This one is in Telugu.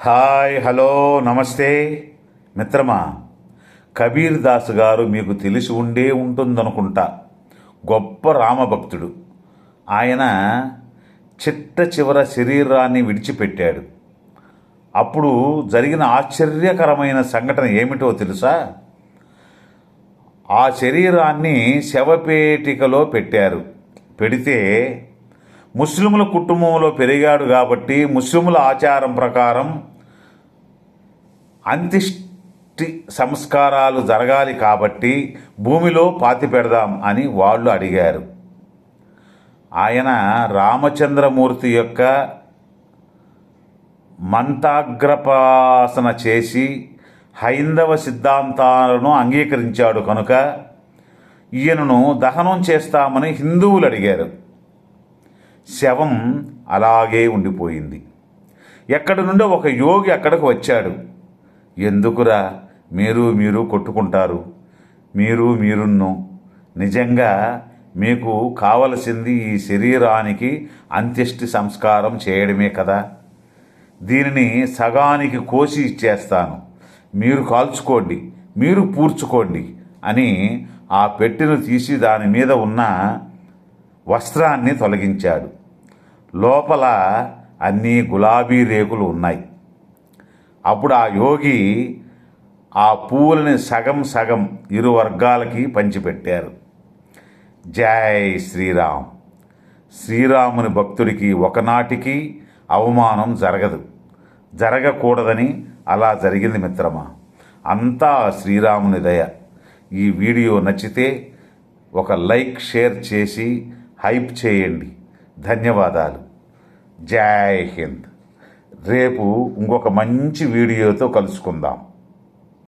హాయ్ హలో నమస్తే. మిత్రమా కబీర్ దాస్ గారు మీకు తెలిసి ఉండే ఉంటుందనుకుంటా. గొప్ప రామభక్తుడు. ఆయన చిట్ట చివర శరీరాన్ని విడిచిపెట్టాడు. అప్పుడు జరిగిన ఆశ్చర్యకరమైన సంఘటన ఏమిటో తెలుసా? ఆ శరీరాన్ని శవపేటికలో పెట్టారు. పెడితే ముస్లిముల కుటుంబంలో పెరిగాడు కాబట్టి ముస్లిముల ఆచారం ప్రకారం అంత్యష్టి సంస్కారాలు జరగాలి కాబట్టి భూమిలో పాతి పెడదాం అని వాళ్ళు అడిగారు. ఆయన రామచంద్రమూర్తి యొక్క మంతాగ్రపాసన చేసి హైందవ సిద్ధాంతాలను అంగీకరించాడు కనుక ఈయనను దహనం చేస్తామని హిందువులు అడిగారు. శవం అలాగే ఉండిపోయింది. ఎక్కడి నుండో ఒక యోగి అక్కడికి వచ్చాడు. ఎందుకురా మీరు మీరు కొట్టుకుంటారు? మీరు మీరున్ను. నిజంగా మీకు కావలసింది ఈ శరీరానికి అంత్యష్టి సంస్కారం చేయడమే కదా. దీనిని సగానికి కోసి ఇచ్చేస్తాను. మీరు కాల్చుకోండి మీరు పూడ్చుకోండి అని ఆ పెట్టెను తీసి దాని మీద ఉన్న వస్త్రాన్ని తొలగించాడు. లోపల అన్నీ గులాబీ రేకులు ఉన్నాయి. అప్పుడు ఆ యోగి ఆ పువ్వులని సగం సగం ఇరు వర్గాలకి పంచిపెట్టారు. జై శ్రీరామ్. శ్రీరాముని భక్తుడికి ఒకనాటికి అవమానం జరగదు. జరగకూడదని అలా జరిగింది మిత్రమా. అంతా శ్రీరాముని దయ. ఈ వీడియో నచ్చితే ఒక లైక్ షేర్ చేసి హైప్ చేయండి. ధన్యవాదాలు. జై హింద్. రేపు ఇంకొక మంచి వీడియోతో కలుసుకుందాం.